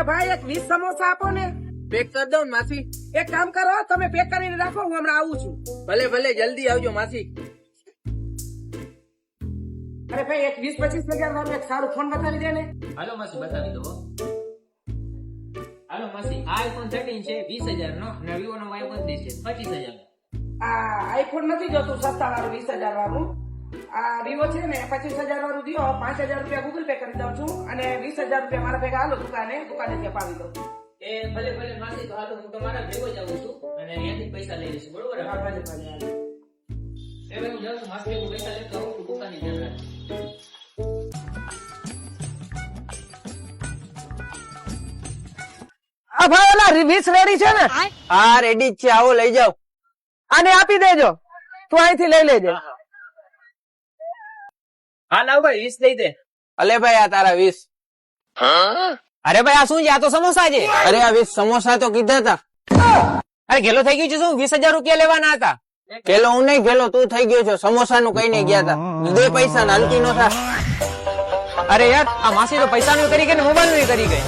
એ ભાઈ એક વીસ સમોસા આપો ને. પેક કરી દઉં ને માસી. એક કામ કરો તમે પેક કરીને રાખો હું હમણાં આવું છું. ભલે ભલે જલ્દી આવજો માસી. અરે ભાઈ એક વીસ પચીસ હજાર વાળો એક સારું ફોન બતાવી દે ને. હાલો માસી બતાવી દો હાલો માસી આઈફોન થર્ટીન છે વીસ હજાર નો અને વિવો નો વાય છે પચીસ હજાર આ આઈફોન નથી જોતું સસ્તા વાળું વીસ હજાર વાળું. આ વિવો છે ને પચીસ હજાર વાળું દિયો પાંચ હજાર રૂપિયા ગૂગલ પે કરી દઉં છું અને વીસ હજાર રૂપિયા મારા ભેગા હાલો દુકાને દુકાને ત્યાં પાવી દઉં. એ ભલે ભલે માસી તો હાલો હું તમારા ભેગો જ આવું છું અને અહીંયાથી પૈસા લઈ લઈશ બરોબર? હા, ભલે, ભલે, હાલો. એ ભાઈ હું જાઉં માસી હું પૈસા લેતો આવું છું દુકાનની જરૂર આ ભાઈ ઓલા વીસ રેડી છે ને? હા રેડી જ છે આવો લઈ જાઓ. આને આપી દેજો. તું અહીંથી લઈ લેજે. હા લાવ ભાઈ વીસ દઈ દે. અલે ભાઈ આ તારા વીસ. અરે ભાઈ આ શું છે? આ તો સમોસા છે. અરે આ વીસ સમોસા તો કીધા હતા. અરે ગેલો થઈ ગયું છે શું? વીસ હજાર રૂપિયા લેવાના હતા. ગેલો હું નહીં ગેલો તું થઈ ગયો છો. સમોસા નું કઈ નહીં ગયા હતા. દે પૈસા ને હલકી નો થા. અરે યાર આ માસી તો પૈસા નું કરી ગઈ ને મોબાઈલનું કરી ગઈ?